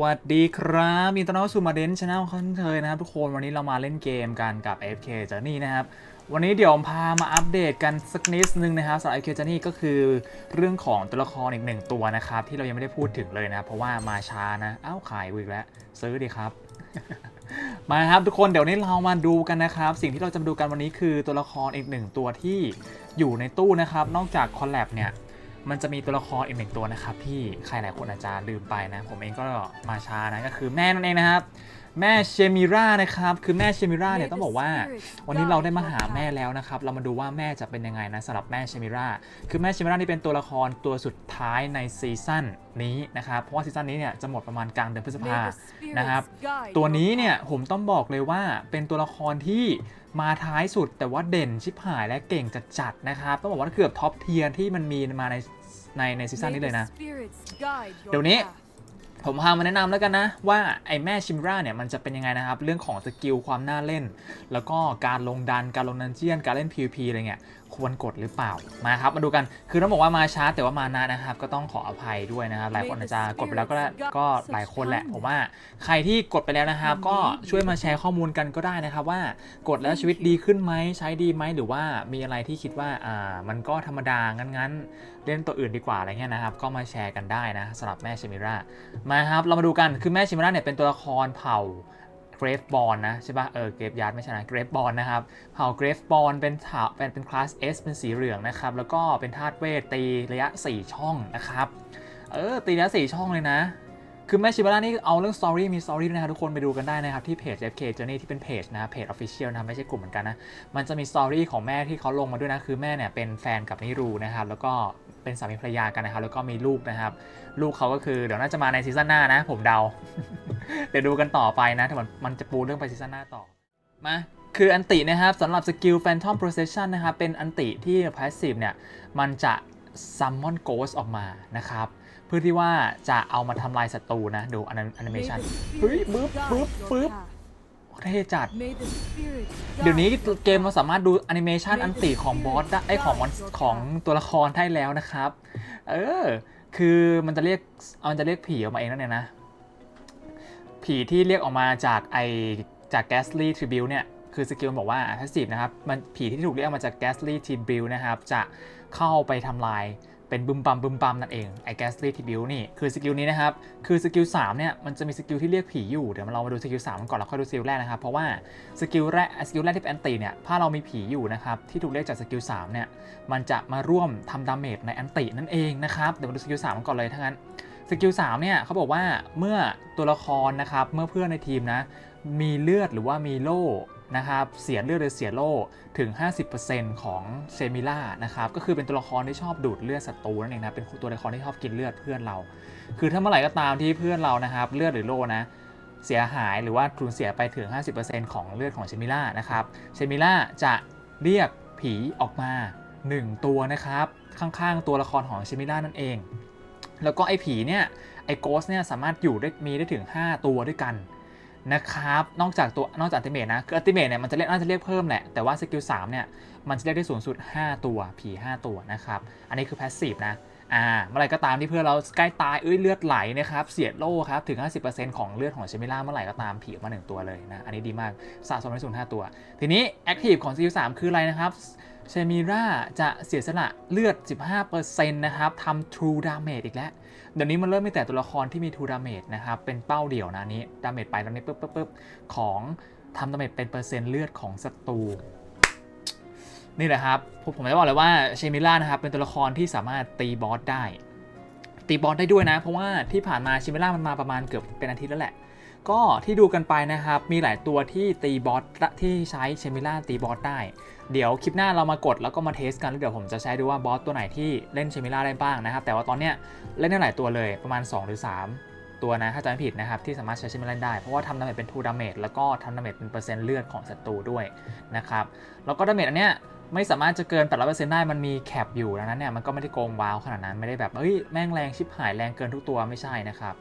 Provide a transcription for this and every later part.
วัสดีครับมีตอนรับสู่มาเดนชาแนลคอนเคยนะครับทุกคนวันนี้เรามาเล่นเกมกันกับ FK Journey นะครับ วันนี้เดี๋ยวพามาอัปเดตกันสักนิดนึงนะครับสำหรับ FK Journey ก็คือเรื่องของตัวละครอีกหนึ่งตัวนะครับ ที่เรายังไม่ได้พูดถึงเลยนะครับเพราะว่ามาช้านะเอ้าขายอีกแล้ว ซื้อดีครับ มาครับทุกคนเดี๋ยวนี้เรามาดูกันนะครับ สิ่งที่เราจะมาดูกันวันนี้คือตัวละครอีกหนึ่งตัวที่อยู่ในตู้นะครับ นอกจากคอลแลบเนี่ย มันจะมีตัวละครอีกหนึ่งตัวนะครับที่ใครหลายคนอาจจะลืมไปนะ ผมเองก็มาช้านะก็คือแม่นั่นเองนะครับ แม่เชมิรานะครับ คือแม่เชมิราเนี่ยต้องบอกว่า วันนี้เราได้มาหาแม่แล้วนะครับ เรามาดูว่าแม่จะเป็นยังไงนะสำหรับแม่เชมิราคือแม่เชมิรานี่เป็นตัวละครตัวสุดท้ายในซีซั่นนี้นะครับ เพราะว่าซีซั่นนี้เนี่ยจะหมดประมาณกลางเดือนพฤษภานะครับ ตัวนี้เนี่ยผมต้องบอกเลยว่าเป็นตัวละครที่มาท้ายสุดแต่ว่าเด่นชิบหายและเก่งจัดจัดๆนะครับ ต้องบอกว่าเกือบท็อปเทียร์ที่มันมีมาในในในซีซั่นนี้เลยนะ เดี๋ยวนี้ ผมพามาแนะนำแล้วกันนะว่าไอแม่ชิมราเนี่ยมันจะเป็นยังไงนะครับ เรื่องของสกิลความน่าเล่น แล้วก็การลงดันการลงดันเจียนการเล่น PVP อะไรเงี้ย ควรกดหรือเปล่ามาครับมาดูกันคือต้องบอกว่ามาช้าแต่ว่ามานานะครับ ก็ต้องขออภัยด้วยนะครับ หลายคนอาจจะกดไปแล้วก็ก็หลายคนแหละผมว่าใครที่กดไปแล้วนะครับ ก็ช่วยมาแชร์ข้อมูลกันก็ได้นะครับ ว่ากดแล้วชีวิตดีขึ้นไหมใช้ดีไหมหรือว่ามีอะไรที่คิดว่าอ่ามันก็ธรรมดางั้นๆ เล่นตัวอื่นดีกว่าอะไรเงี้ยนะครับ ก็มาแชร์กันได้นะสำหรับแม่ชิมิรามาครับเรามาดูกันคือแม่ชิมิราเนี่ยเป็นตัวละครเผ่า รฟบอลนะใช่ปะเออเกรฟยาร์ดไม่ใช่นะเกรฟบอลนะครับเผ่าเกรฟบอลเป็นถาเป็นเป็นคลาส S เป็นสีเหลืองนะครับแล้วก็เป็นธาตุเวทตีระยะ 4 ช่องนะครับเออตีระยะ 4 ช่องเลยนะ คือแม่ชิบาร่านี่เอาเรื่องสตอรี่มีสตอรี่ด้วยนะครับทุกคนไปดูกันได้นะครับที่เพจ FK Journey ที่เป็นเพจนะครับเพจ Official นะครับไม่ใช่กลุ่มเหมือนกันนะ มันจะมีสตอรี่ของแม่ที่เขาลงมาด้วยนะ คือแม่เนี่ยเป็นแฟนกับนิรูนะครับแล้วก็เป็นสามีภรรยากันนะครับ แล้วก็มีลูกนะครับ ลูกเขาก็คือเดี๋ยวน่าจะมาในซีซั่นหน้านะ ผมเดา เดี๋ยวดูกันต่อไปนะถ้ามันมันจะปูเรื่องไปซีซั่นหน้าต่อมาคืออันตินะครับสำหรับสกิล Phantom Procession นะครับเป็นอันติที่ Passive เนี่ยมันจะ Summon Ghost ออกมานะครับ พื่อที่ว่าจะเอามาทำลายศัตรูนะดูอันนั้นแอนิเมชันเฮ้ยบึ๊บบึ๊บบึ๊บเท่จัด เดี๋ยวนี้เกมเราสามารถดูแอนิเมชันอันติของบอสได้ไอของมอนของตัวละครได้แล้วนะครับ เออ คือมันจะเรียกมันจะเรียกผีออกมาเองนั่นเองนะ ผีที่เรียกออกมาจากไอจาก Ghastly Tribute เนี่ยคือสกิลมันบอกว่า passive นะครับมันผีที่ถูกเรียกมาจาก Ghastly Tribute นะครับ จะเข้าไปทำลาย เป็นบึมบัมบึมบัมนั่นเองไอ้ Ghastly Tribute นี่คือสกิลนี้นะครับคือสกิล3เนี่ยมันจะมีสกิลที่เรียกผีอยู่เดี๋ยวเรามาดูสกิล3กันก่อนแล้วค่อยดูสกิลแรกนะครับเพราะว่าสกิลแรกสกิลแรกที่เป็นแอนติเนี่ยถ้าเรามีผีอยู่นะครับที่ถูกเรียกจากสกิล3เนี่ยมันจะมาร่วมทำดาเมจในแอนตินั่นเองนะครับเดี๋ยวมาดูสกิล3กันก่อนเลยทั้างนั้นสกิล3เนี่ยเขาบอกว่าเมื่อตัวละครนะครับเมื่อเพื่อนในทีมนะมีเลือดหรือว่ามีโล่ นะครับเสียเลือดหรือเสียโล่ถึง 50%ของเซมิล่านะครับก็คือเป็นตัวละครที่ชอบดูดเลือดศัตรูนั่นเองนะเป็นตัวละครที่ชอบกินเลือดเพื่อนเรา คือถ้าเมื่อไหร่ก็ตามที่เพื่อนเรานะครับเลือดหรือโล่นะเสียหายหรือว่าสูญเสียไปถึง 50%ของเลือดของเชมิล่านะครับเชมิล่าจะเรียกผีออกมา 1 ตัวนะครับ ข้างๆ ตัวละครของเชมิล่านั่นเอง แล้วก็ไอ้ผีเนี่ยไอ้โกสเนี่ยสามารถอยู่ได้มีได้ถึง 5 ตัวด้วยกัน นะครับ นอกจากตัวนอกจากอัติเมตนะ คืออัติเมตเนี่ยมันจะเรียกน่าจะเรียกเพิ่มแหละ แต่ว่าสกิล3เนี่ย มันจะเรียกได้สูงสุด 5 ตัว ผี 5 ตัวนะครับ อันนี้คือแพสซีฟนะ อ่าเมื่อไรก็ตามที่เพื่อนเราใกล้ตายเอ้ยเลือดไหลนะครับเสียดโล่ครับถึง 50%ของเลือดของเชมิล่าเมื่อไหร่ก็ตามผีออกมา 1 ตัวเลยนะอันนี้ดีมากสะสมได้สูง5ตัว ทีนี้ Active ของสกิล3คืออะไรนะครับเชมิราจะเสียสละเลือด 15%นะครับทำ True Damage อีกแล้ว เดี๋ยวนี้มันเริ่มมีแต่ตัวละครที่มี True Damage นะครับเป็นเป้าเดี่ยวนะอันนี้ Damage ไปแล้วนี่ปึ๊บปึ๊บปึ๊บของทำ Damage เป็นเปอร์เซ็นต์เลือดของศัตรู นี่แหละครับ ผมจะบอกเลยว่าเชมิล่านะครับเป็นตัวละครที่สามารถตีบอสได้ ตีบอสได้ด้วยนะ เพราะว่าที่ผ่านมาเชมิล่ามันมาประมาณเกือบเป็นอาทิตย์แล้วแหละ ก็ที่ดูกันไปนะครับ มีหลายตัวที่ตีบอสที่ใช้เชมิล่าตีบอสได้ เดี๋ยวคลิปหน้าเรามากดแล้วก็มาเทสกันแล้วเดี๋ยวผมจะใช้ดูว่าบอสตัวไหนที่เล่นเชมิล่าได้บ้างนะครับ แต่ว่าตอนเนี้ยเล่นได้หลายตัวเลยประมาณ 2 หรือ 3ตัวนะถ้าจำไม่ผิดนะครับที่สามารถใช้เชมิล่าได้ เพราะว่าทำดาเมจเป็น2ดาเมจแล้วก็ทำดาเมจเป็นเปอร์เซ็นต์เลือดของศัตรูด้วยนะครับแล้วก็ดาเมจอันเนี้ย ไม่สามารถจะเกิน 800%ได้มันมีแคปอยู่ดังนั้นเนี่ยมันก็ไม่ได้โกงว้าวขนาดนั้นไม่ได้แบบเฮ้ยแม่งแรงชิบหายแรงเกินทุกตัวไม่ใช่นะครับ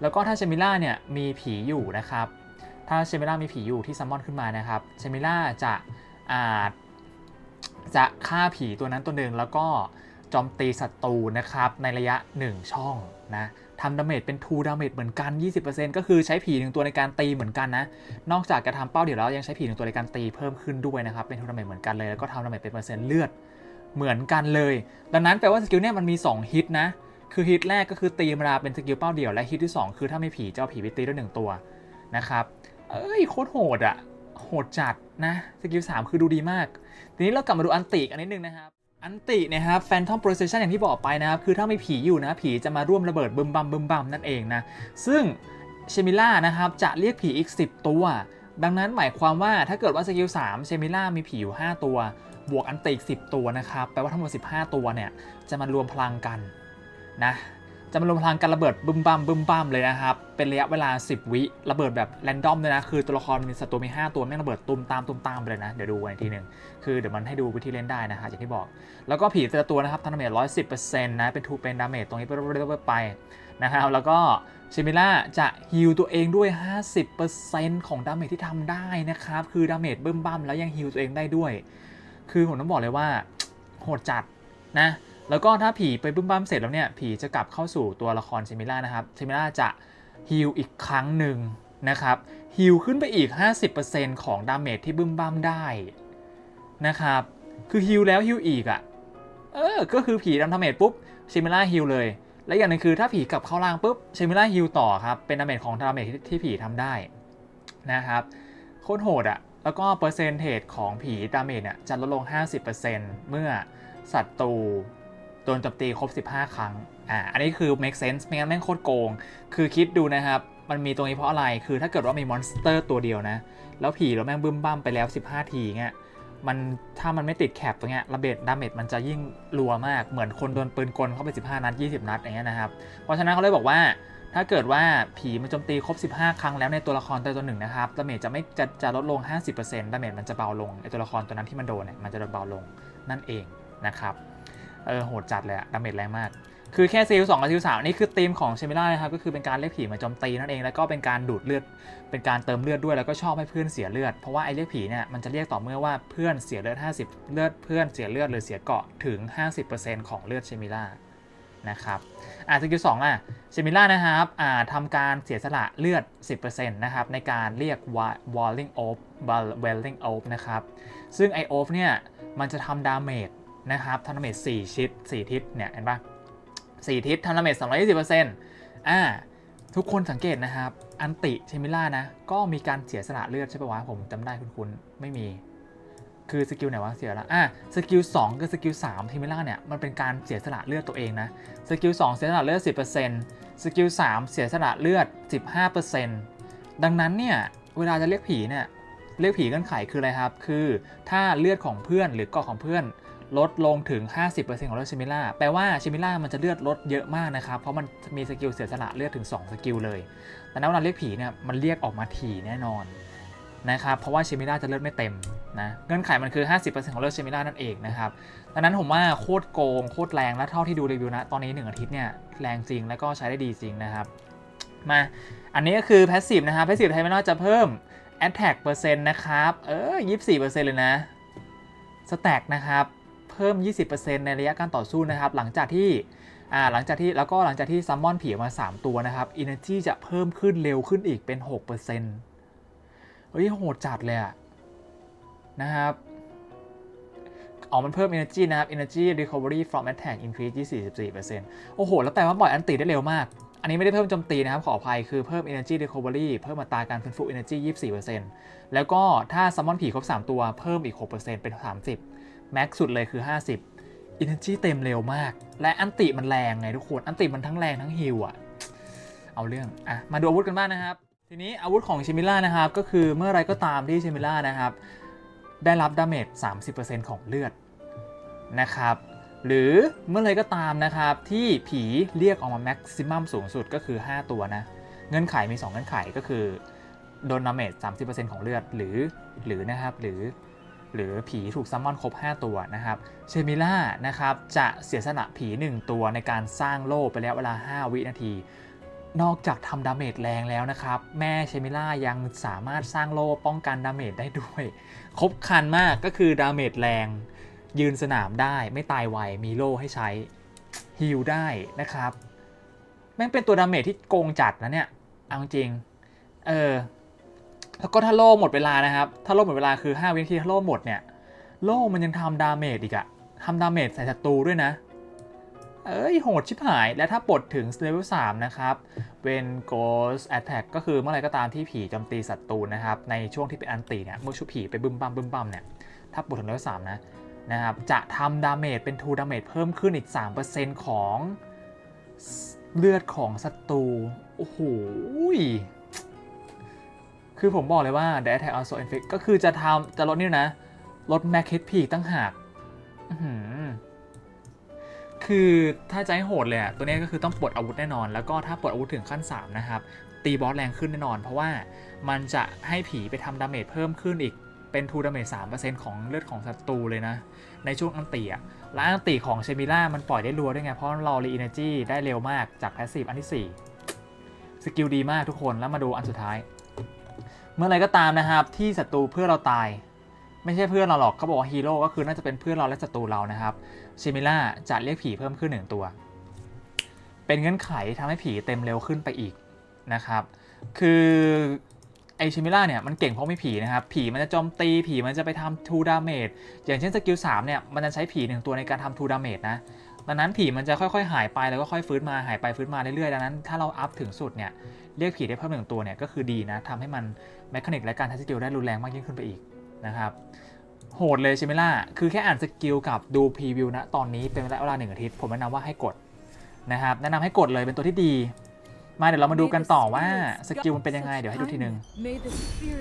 แล้วก็ถ้าเชมิล่าเนี่ยมีผีอยู่นะครับ ถ้าเชมิล่ามีผีอยู่ที่ซัมมอนขึ้นมานะครับเชมิล่าจะอาจจะฆ่าผีตัวนั้นตัวหนึ่งแล้วก็โจมตีศัตรูนะครับในระยะ 1 ช่องนะ ทำดาเมจเป็น2ดาเมจเหมือนกัน 20%ก็คือใช้ผีหนึ่งตัวในการตีเหมือนกันนะ นอกจากจะทำเป้าเดี๋ยวแล้วยังใช้ผีหนึ่งตัวในการตีเพิ่มขึ้นด้วยนะครับ เป็น2ดาเมจเหมือนกันเลย แล้วก็ทำดาเมจเป็นเปอร์เซ็นต์เลือดเหมือนกันเลย ดังนั้นแปลว่าสกิลเนี่ยมันมี 2 ฮิตนะ คือฮิตแรกก็คือตีธรราเป็นสกิลเป้าเดี่ยว และฮิตที่ 2 คือถ้าไม่ผีจะเอาผีไปตีด้วยหนึ่งตัวนะครับ เอ้ยโคตรโหดอะโหดจัดนะ สกิล3คือดูดีมาก ทีนี้เรากลับมาดูอันติกันนิดนึงนะครับ อันตินะครับแฟนทอมโปรเซชันอย่างที่บอกไปนะครับ คือถ้าไม่ผีอยู่นะ ผีจะมาร่วมระเบิดบึมบัมบึมบัมนั่นเองนะ ซึ่งเชมิล่านะครับจะเรียกผีอีก 10 ตัว ดังนั้นหมายความว่าถ้าเกิดว่าสกิล3เชมิล่ามีผีอยู่ 5 ตัว บวกอันติอีก 10 ตัวนะครับ แปลว่าทั้งหมด 15 ตัวเนี่ย จะมารวมพลังกันนะ จะมารวมพลังกันระเบิดบึมบัมบึมบัมเลยนะครับ เป็นระยะเวลา 10 วิระเบิดแบบแรนดอมเลยนะ คือตัวละครมีศัตรูมี 5 ตัวแม่งระเบิดตุมตามตุมตามไปเลยนะ เดี๋ยวดูกันอีกทีหนึ่งคือเดี๋ยวมันให้ดูวิธีเล่นได้นะฮะอย่างที่บอก แล้วก็ผีแต่ละตัวนะครับทำดาเมจ110%นะ เป็นทูเป็นดาเมจตรงนี้ไปไปนะครับ แล้วก็ชิมิล่าจะฮิลตัวเองด้วย 50%ของดาเมจที่ทำได้นะครับ คือดาเมจบึ้มบั้มแล้วยังฮิลตัวเองได้ด้วย คือผมต้องบอกเลยว่าโหดจัดนะ แล้วก็ถ้าผีไปบึ้มบ้ามเสร็จแล้วเนี่ยผีจะกลับเข้าสู่ตัวละครเชมิล่านะครับเชมิล่าจะฮิลอีกครั้งหนึ่งนะครับฮิลขึ้นไปอีก 50%ของดาเมจที่บึ้มบ้ามได้นะครับคือฮิลแล้วฮิลอีกอะ่ะเออก็คือผีทำดาเมจปุ๊บเชมิล่าฮิลเลย และอย่างหนึงคือถ้าผีกลับเข้าล่างปุ๊บเชมิล่าฮิลต่อครับเป็นดาเมจของดาเมจที่ที่ผีทำได้นะครับโคตรโหดอะ่ะแล้วก็เปอร์เซนเทจของผีดาเมจเนี่ยจะลดลง 50%เมื่อศัตรู โดนโจมตีครบ 15 ครั้ง อ่า อันนี้คือ make sense ไม่งั้นแม่งโคตรโกง คือคิดดูนะครับ มันมีตรงนี้เพราะอะไร คือถ้าเกิดว่ามีมอนสเตอร์ตัวเดียวนะ แล้วผีเราแม่งบึ้มบ้ามไปแล้ว 15 ทีเงี้ย มันถ้ามันไม่ติดแคปตรงเนี้ยระเบิดดาเมจมันจะยิ่งรัวมาก เหมือนคนโดนปืนกลเข้าไป 15 นัด 20 นัดอย่างเงี้ยนะครับ เพราะฉะนั้นเขาเลยบอกว่า ถ้าเกิดว่าผีมันโจมตีครบ 15 ครั้งแล้วในตัวละครตัวตัวหนึ่งนะครับดาเมจจะไม่จะจะลดลง 50%ดาเมจมันจะเบาลงในตัวละครตัวนั้นที่มันโดนเนี่ย มันจะเบาลงนั่นเองนะครับ เออโหดจัดเลยอะดาเมจแรงมาก คือแค่ซีลสองกับซีลสามนี่คือธีมของเชมิล่านะครับ ก็คือเป็นการเรียกผีมาโจมตีนั่นเอง แล้วก็เป็นการดูดเลือด เป็นการเติมเลือดด้วย แล้วก็ชอบให้เพื่อนเสียเลือด เพราะว่าไอ้เรียกผีเนี่ยมันจะเรียกต่อเมื่อว่าเพื่อนเสียเลือด 50 เลือดเพื่อนเสียเลือดหรือเสียเกาะถึง 50%ของเลือดเชมิล่านะครับอ่าสกิลสองอะเชมิล่านะครับอ่าทำการเสียสละเลือด 10%นะครับในการเรียก walling off welling off นะครับ ซึ่งไอโอฟเนี่ยมันจะทำดาเมจ นะครับทำดาเมจ4ชิด4ทิศเนี่ยเห็นปะ4ทิศทำดาเมจ220%อ่าทุกคนสังเกตนะครับ อันติเชมิล่านะ ก็มีการเสียสละเลือดใช่ปะวะ ผมจำได้คุณๆไม่มี คือสกิลไหนวะเสียละอะสกิล2กับสกิล3เทมิล่าเนี่ย มันเป็นการเสียสละเลือดตัวเองนะ สกิล2เสียสละเลือด10%สกิล3เสียสละเลือด15%ดังนั้นเนี่ย เวลาจะเรียกผีเนี่ย เรียกผีเงื่อนไขคืออะไรครับ คือถ้าเลือดของเพื่อนหรือเกาะของเพื่อน ลดลงถึง 50%ของเลือดชิมิล่าแปลว่าชิมิล่ามันจะเลือดลดเยอะมากนะครับ เพราะมันมีสกิลเสียสละเลือดถึง 2 สกิลเลย แต่นั้นเวลาเรียกผีเนี่ยมันเรียกออกมาถี่แน่นอนนะครับ เพราะว่าเชมิล่าจะเลือดไม่เต็มนะ เงื่อนไขมันคือ 50%ของเลือดเชมิล่านั่นเองนะครับดังนั้นผมว่าโคตรโกงโคตรแรงและเท่าที่ดูรีวิวนะ ตอนนี้ 1 อาทิตย์เนี่ยแรงจริงแล้วก็ใช้ได้ดีจริงนะครับ มา อันนี้ก็คือแพสซีฟนะครับแพสซีฟไทยไม่น่าจะเพิ่ม Attack เปอร์เซ็นต์นะครับ เออ 24%เลยนะ Stack นะครับ เพิ่ม 20%ในระยะการต่อสู้นะครับหลังจากที่หลังจากที่แล้วก็หลังจากที่ซัมมอนผีมา 3 ตัวนะครับ Energy จะเพิ่มขึ้นเร็วขึ้นอีกเป็น 6%เฮ้ยโหดจัดเลยอะนะครับอ๋อ มันเพิ่ม energy นะครับ energy recovery from attack increase 24%โอ้โห แล้วแปลว่าปล่อยอันตีได้เร็วมาก อันนี้ไม่ได้เพิ่มโจมตีนะครับ ขออภัย คือเพิ่ม energy recovery เพิ่มอัตราการฟื้นฟู energy 24%แล้วก็ถ้าซัมมอนผีครบ 3 ตัวเพิ่มอีก 6%เป็น 30 แม็กสุดเลยคือ 50 energy เต็มเร็วมาก และอันติมันแรงไงทุกคน อันติมันทั้งแรงทั้งฮิลอะเอาเรื่องอะมาดูอาวุธกันบ้างนะครับททีนี้อาวุธของเชมิล่านะครับ ก็คือเมื่อไรก็ตามที่เชมิล่านะครับ ได้รับดาเมจ 30%ของเลือดนะครับหรือเมื่อไรก็ตามนะครับ ที่ผีเรียกออกมาแม็กซิมัมสูงสุดก็คือ 5 ตัวนะ เงื่อนไขมี 2 เงื่อนไขก็คือโดนดาเมจ 30%ของเลือดหรือหรือนะครับหรือ หรือผีถูกซัมมอนครบ 5 ตัวนะครับเชมิล่านะครับจะเสียสละผี 1 ตัวในการสร้างโล่ไประยะเวลา 5 วินาที นอกจากทำดาเมจแรงแล้วนะครับ แม่เชมิล่ายังสามารถสร้างโล่ป้องกันดาเมจได้ด้วย ครบคันมากก็คือดาเมจแรง ยืนสนามได้ไม่ตายไวมีโล่ให้ใช้ฮิลได้นะครับแม่งเป็นตัวดาเมจที่โกงจัดนะเนี่ยเอาจริงเออ แล้วก็ถ้าโล่หมดเวลานะครับ ถ้าโล่หมดเวลาคือ 5 วินาทีถ้าโล่หมดเนี่ย โล่มันยังทำดาเมจอีกอะทำดาเมจใส่ศัตรูด้วยนะ เอ้ย โหดชิบหาย และถ้าปลดถึงเลเวล3นะครับ เป็น Ghost Attack ก็คือเมื่อไรก็ตามที่ผีโจมตีศัตรูนะครับ ในช่วงที่เป็นอันตีเนี่ย เมื่อชุบผีไปบึมบัมบึมบัมเนี่ย ถ้าปลดถึงเลเวล3นะ นะครับ จะทำดาเมจเป็น2ดาเมจเพิ่มขึ้นอีก 3%ของเลือดของศัตรู โอ้โห คือผมบอกเลยว่า The Attack also inflict ก็คือจะทำจะลดนี่นะ ลด Max HP ตั้งหากคือถ้าจะให้โหดเลยอะตัวนี้ก็คือต้องปลดอาวุธแน่นอน แล้วก็ถ้าปลดอาวุธถึงขั้น 3 นะครับ ตีบอสแรงขึ้นแน่นอน เพราะว่ามันจะให้ผีไปทำดาเมจเพิ่มขึ้นอีกเป็น2ดาเมจ3%ของเลือดของศัตรูเลยนะ ในช่วงอันตีอะและอันตีของเชมิล่ามันปล่อยได้รัวด้วยไง เพราะเรารี energy ได้เร็วมากจาก passive อันที่ 4 สกิลดีมากทุกคนแล้วมาดูอันสุดท้าย เมื่อไรก็ตามนะครับที่ศัตรูเพื่อเราตาย ไม่ใช่เพื่อนเราหรอกเขาบอกว่าฮีโร่ก็คือน่าจะเป็นเพื่อนเราและศัตรูเรานะครับเชมิล่าจะเรียกผีเพิ่มขึ้นหนึ่งตัว เป็นเงื่อนไขทำให้ผีเต็มเร็วขึ้นไปอีกนะครับ คือไอเชมิล่าเนี่ยมันเก่งเพราะไม่ผีนะครับ ผีมันจะโจมตีผีมันจะไปทำทูดาเมจอย่างเช่นสกิล3เนี่ยมันจะใช้ผีหนึ่งตัวในการทำทูดาเมจนะดังนั้นผีมันจะค่อยๆ หายไปแล้วก็ค่อยฟื้นมาหายไปฟื้นมาเรื่อยๆดังนั้นถ้าเราอัพถึงสุดเนี่ยเรียกผีได้เพิ่มหนึ่งตัวเนี่ยก็คือดีนะทำให้มัน แมคานิกและการใช้สกิลได้รุนแรงมากยิ่งขึ้นไปอีกนะครับ โหดเลยใช่ไหมล่ะ คือแค่อ่านสกิลกับดูพรีวิวนะตอนนี้เป็นเวลาหนึ่งอาทิตย์ ผมแนะนำว่าให้กดนะครับ แนะนำให้กดเลยเป็นตัวที่ดี มาเดี๋ยวเรามาดูกันต่อว่าสกิลมันเป็นยังไง เดี๋ยวให้ดูทีนึง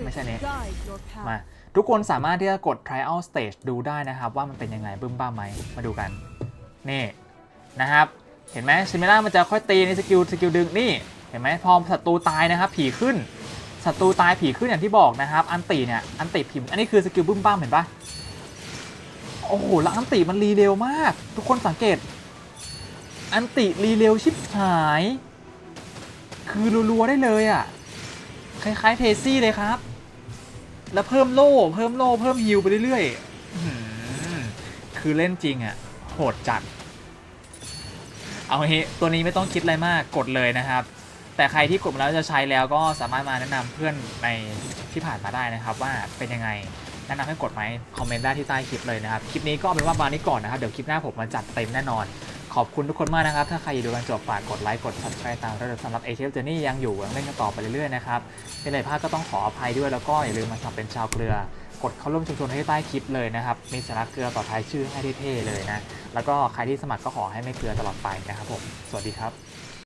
ไม่ใช่เนี่ยมาทุกคนสามารถที่จะกด trial stage ดูได้นะครับ ว่ามันเป็นยังไงบึ้มบ้ามไหมมาดูกัน นี่นะครับ เห็นไหมชิมิล่ามันจะค่อยตีในสกิลสกิลดึงนี่ เห็นไหมพอศัตรูตายนะครับ ผีขึ้น ศัตรูตายผีขึ้นอย่างที่บอกนะครับ อันติเนี่ย อันติพิมอันนี้คือสกิลบึ้มบ้ามเห็นปะโอ้โหแล้วอันติมันรีเร็วมาก ทุกคนสังเกต อันติรีเร็วชิบหาย คือรัวๆได้เลยอะ่ะ คล้ายๆเทซี่เลยครับ แล้วเพิ่มโล่ เพิ่มโล่ เพิ่มฮิลไปเรื่อยๆคือเล่นจริงอะ่ะ โหดจัด เอางี้ตัวนี้ไม่ต้องคิดอะไรมาก กดเลยนะครับ แต่ใครที่กดมาแล้วจะใช้แล้วก็สามารถมาแนะนำเพื่อนในที่ผ่านมาได้นะครับ ว่าเป็นยังไงแนะนำให้กดไหมคอมเมนต์ได้ที่ใต้คลิปเลยนะครับคลิปนี้ก็เป็นว่ามานี้ก่อนนะครับเดี๋ยวคลิปหน้าผมมาจัดเต็มแน่นอน ขอบคุณทุกคนมากนะครับ ถ้าใครอยู่ดูกันจบฝากกดไลค์กด subscribe ตามระดับสำหรับ a อ f Journey ยังอยู่ยังเล่นกันต่อไปเรื่อยๆนะครับเป็นไรพลาดก็ต้องขออภัยด้วยแล้วก็อย่าลืมมาสมัครเป็นชาวเกลือกดเข้าร่วมชุมชนให้ใต้คลิปเลยนะครับ มีสาระเกลือต่อท้ายชื่อให้เท่ๆเลยนะ แล้วก็ใครที่สมัครก็ขอให้ไม่เกลือตลอดไปนะครับผม สวัสดีครับ